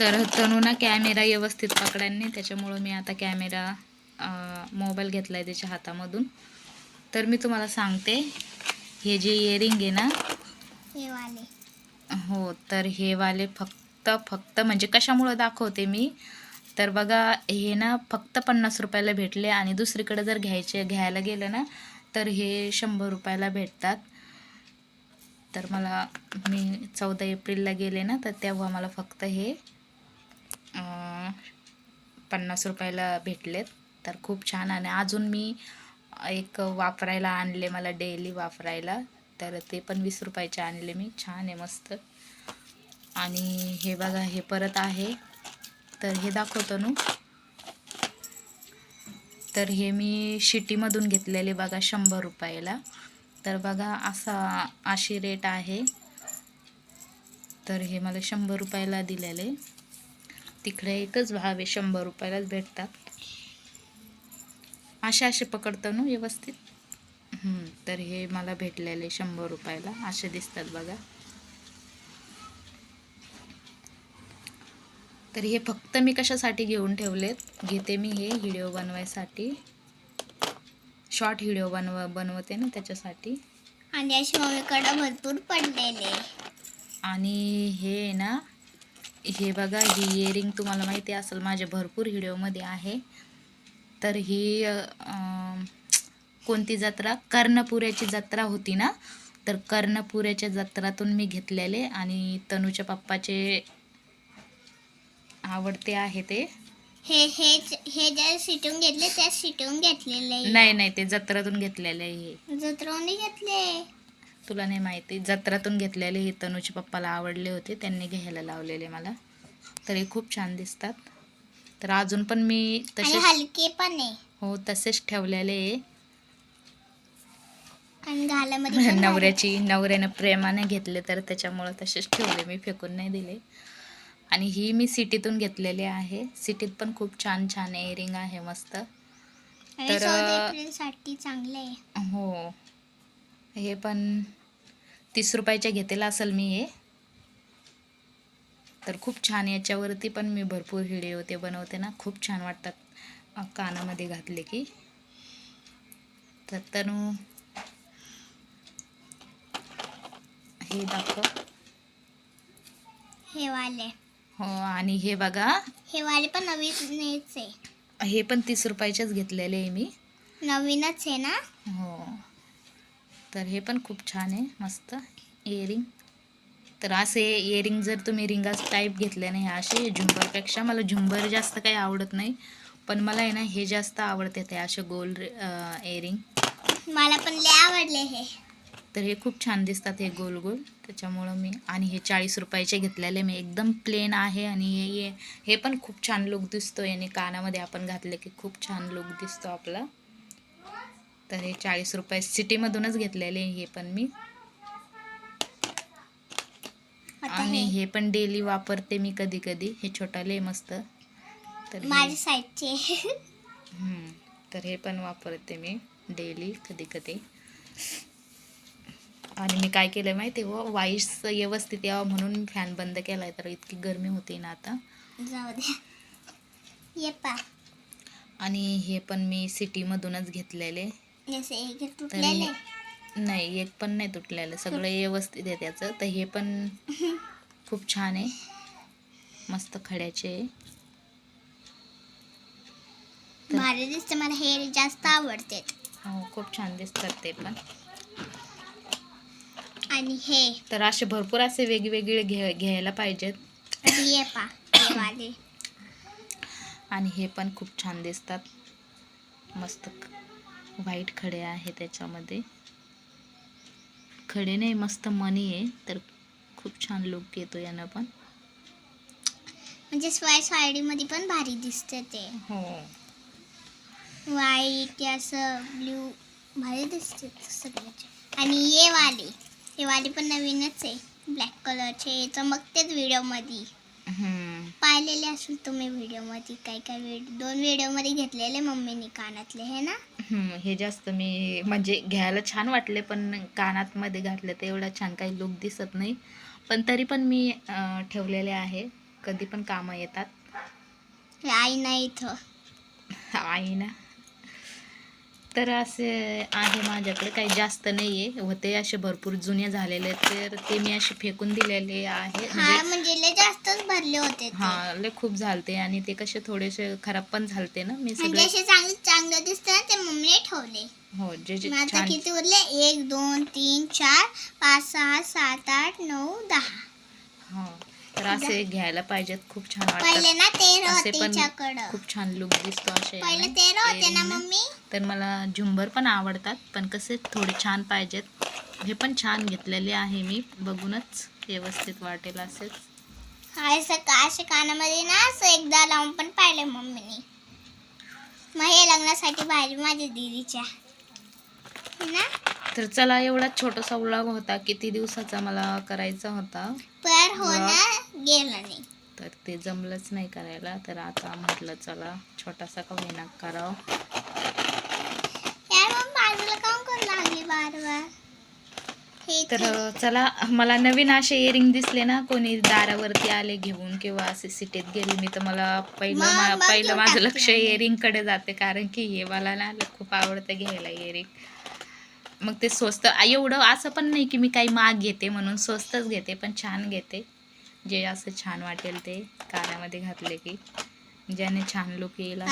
तर तनू ना कॅमेरा व्यवस्थित पकडांनी त्याच्यामुळं मी आता कॅमेरा मोबाईल घेतला आहे त्याच्या हातामधून. तर मी तुम्हाला सांगते हे जे इयरिंग आहे ना? हे वाले. हो तर हे वाले फक्त फक्त म्हणजे कशामुळं दाखवते मी? तर बघा हे ना फक्त पन्नास रुपयाला भेटले आणि दुसरीकडे जर घ्यायचे घ्यायला गेलं ना तर हे शंभर रुपयाला भेटतात. तर मला मी चौदा एप्रिलला गेले ना तर तेव्हा मला फक्त हे पन्नास रुपयाला भेटलेत. तर खूप छान आणि अजून मी एक वापरायला आणले मला डेली वापरायला. तर ते पण वीस रुपयाचे आणले मी. छान आहे मस्त. आणि हे बघा हे परत आहे. तर हे दाखवतो नू. तर हे मी शिटीमधून घेतलेले बघा शंभर रुपयाला. तर बघा असा अशी रेट आहे. तर हे मला शंभर रुपयाला दिलेले. तिकडे एकच भाव आहे शंभर रुपयालाच भेटतात. असे असे पकडतो ना व्यवस्थित? तर हे मला भेटलेले शंभर रुपयाला. असे दिसतात बघा. तर हे फक्त मी कशासाठी घेऊन ठेवलेत? घेते मी हे व्हिडिओ बनवायसाठी. शॉर्ट व्हिडिओ बनव बनवते ना त्याच्यासाठी. आणि अशी मम्मीकडे भरपूर पडलेले. आणि हे ना हे बघा ही इयरिंग तुम्हाला माहिती असेल माझ्या भरपूर व्हिडिओमध्ये आहे. तर ही कोणती जत्रा? कर्णपुऱ्याची जत्रा होती ना? तर कर्णपुऱ्याच्या जत्रातून मी घेतलेले आणि तनूच्या पप्पाचे आवडते आहे ते. हे हे हे ज्या घेतले त्या सिटून घेतलेले नाही नाही ते जत्रातून घेतलेले आहे हे. जत्रोनी घेतले? तुला नाही माहिती. जत्रातून घेतलेले हे तनूच्या पप्पाला आवडले होते. त्यांनी घ्यायला लावलेले मला. तर हे खूप छान दिसतात. तर अजून पण मी तसेच हलके पण आहे. हो तसेच ठेवलेले आहे. नवऱ्याची नवऱ्यानं प्रेमाने घेतले तर त्याच्यामुळं तसेच ठेवले. मी फेकून नाही दिले. आणि ही मी सिटीतून घेतलेली आहे. सिटीत पण खूप छान छान एअरिंग आहे मस्त. तर- चांगले हो. हे पण तीस रुपयाच्या घेतेल असेल मी हे. तर खूप छान याच्यावरती पण मी भरपूर व्हिडिओ ते बनवते ना. खूप छान वाटतात कानामध्ये घातले की. तर तनु हे दाखव. हे वाले. हो आणि हे बघा. हे वाले पण नवीनच आहे. हे पण तीस रुपयाचेच घेतलेले आहे मी. नवीनच आहे ना? हो. तर हे पण खूप छान आहे मस्त. इयरिंग तर असे इयरिंग जर तुम्ही रिंगाच टाईप घेतले नाही असे झुंबरपेक्षा मला झुंबर जास्त काही आवडत नाही पण मला आहे ना हे जास्त आवडते ते असे गोल इयरिंग मला पण लय आवडले हे. तर हे खूप छान दिसतात हे गोल गोल. त्याच्यामुळं मी आणि हे चाळीस रुपयाचे घेतलेले मी. एकदम प्लेन आहे आणि हे हे हे पण खूप छान लुक दिसतो याने कानामध्ये आपण घातले की खूप छान लुक दिसतो आपला. तर हे चाळीस रुपये सिटीमधूनच घेतलेले हे पण मी. आणि हे पण डेली वापरते मी कधी कधी. हे छोटाले मस्त. तर माझ्या साईडचे. तर हे पण वापरते मी डेली कधी कधी. आणि मी काय केलं माहिती हो? वाईस व्यवस्थित यावं म्हणून फॅन बंद केलाय. तर इतकी गरमी होती ना आता. जाऊ आणि हे पण मी सिटीमधूनच घेतलेले. एक तुटलेले नाही एक पण नाही तुटलेलं. सगळं व्यवस्थित आहे त्याचं. तर हे पण खूप छान आहे. मस्त खड्याचे भारी दिसते मला हे जास्त आवडते. हो खूप छान दिसतात ते पण. आणि हे. तर असे भरपूर असे वेगवेगळे घे घ्यायला पाहिजेत. पा वाले. आणि हे पण खूप छान दिसतात. मस्त व्हाईट खडे आहे त्याच्यामध्ये. खडे नाही मस्त मनी आहे तर खूप छान लुक येतो यानं पण. म्हणजे स्वाय साडीमध्ये पण भारी दिसते ते. हो. व्हाईट असं ब्ल्यू भारी दिसते सगळ्याचे. आणि ये वाले हे वाले पण नवीनच आहे. ब्लॅक कलरचे चमकतेच व्हिडिओमध्ये हम्म. पाहिलेले असेल तुम्ही व्हिडिओमध्ये काय काय व्हिडिओ दोन व्हिडिओमध्ये घेतलेले मम्मीने कानातले हे ना? हम्म, हे जास्त मी म्हणजे घ्यायला छान वाटले पण कानात मध्ये घातले तर एवढा छान काही लुक दिसत नाही. पण तरी पण मी अं, ठेवलेले आहे. कधी पण कामं येतात. हे आई नाही इथं. आहे ना? तर असे आहे माझ्याकडे काही जास्त नाही आहे होते असे भरपूर जुने झालेले तर ते मी असे फेकून दिलेले आहे. हा म्हणजे म्हणजे लय जास्तच भरले होते. हा लय खूप झालते आणि ते कसे थोडेसे खराब पण झालते ना. मी सगळे जसे चांगले चांगले दिसत ना ते मम्मीने ठेवले. हो जे जे आता किती उरले? एक दोन तीन चार पाच सहा सात आठ नऊ दहा. हा. तर असे घ्यायला पाहिजेत. खूप छान वाटतात. असे पण खूप छान लुक दिसतो असे तेरा होते ना earring ने. मम्मी? तर मला झुंबर पण आवडतात पण कसे थोडे छान पाहिजेत. हे पण छान घेतलेले आहे मी. बघूनच व्यवस्थित वाटेल असेच. असं कानामध्ये ना असं एकदा लावून पण पाहिले मम्मीने. मग हे लग्नासाठी भारी माझ्या दीदीच्या. ना? तर चला एवढा छोटासा व्लॉग होता किती दिवसाचा मला करायचा होता. पर हो ना गेलं नाही. तर ते जमलंच नाही करायला तर आता म्हटलं चला छोटासा का होईना करावं. तर चला मला नवीन असे इयरिंग दिसले ना कोणी दारावरती आले घेऊन किंवा असे सिटीत गेले मी तर मला पहिलं पहिलं माझं लक्ष आम्ही. इयरिंगकडे जाते कारण की हे मला ना खूप आवडतं घ्यायला इयरिंग मग ते स्वस्त एवढं असं पण नाही की मी काही महाग घेते म्हणून स्वस्तच घेते पण छान घेते. जे असं छान वाटेल ते कानामध्ये घातले की ज्याने छान लुक येईल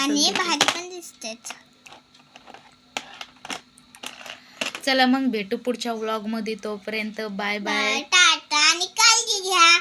चला मग भेटू पुढच्या व्लॉगमध्ये तोपर्यंत बाय बाय टाटा. आणि काळजी घ्या.